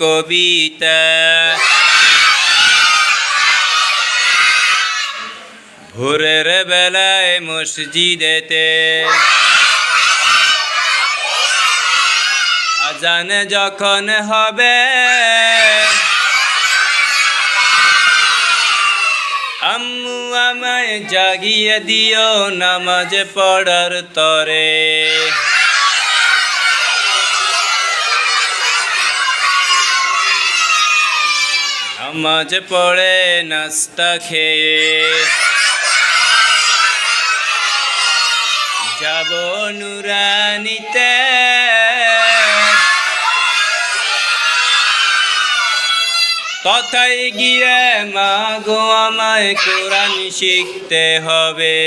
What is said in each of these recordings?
কবিতা। ভোরের বেলায় মসজিদেতে আজান যখন হবে আম্মু আমায় জাগিয়ে দিও নামাজ পড়ার তরে। নামাজ পড়ে নাস্তা খেয়ে। যাব নুরানিতে। তথায় গিয়ে মা গো আমায় কোরআন শিখতে হবে।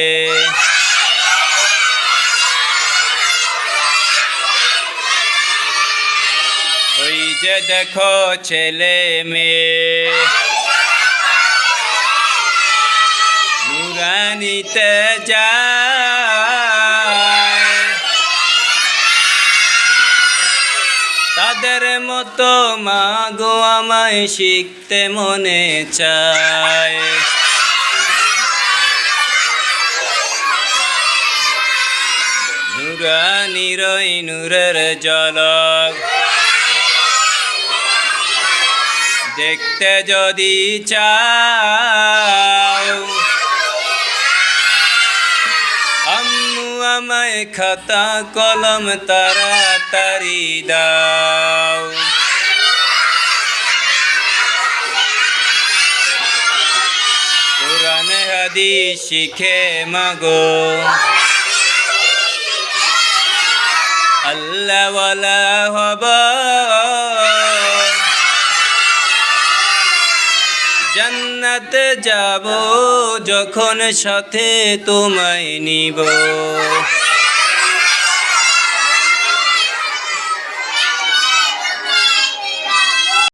যে দেখো ছেলে মেয়ে, নুরানিতে তাদের মতো মা গো আমায় শিখতে মনে চায়। নুরানিরই নূরের জলক দেখতে যদি চাও। আম্মু আমায় খাতা কলম তাড়াতাড়ি দাও। কোরআন, হাদিস শিখে মাগো। আল্লাহওয়ালা হব জান্নাতে যাব যখন সাথে তোমায় নিব।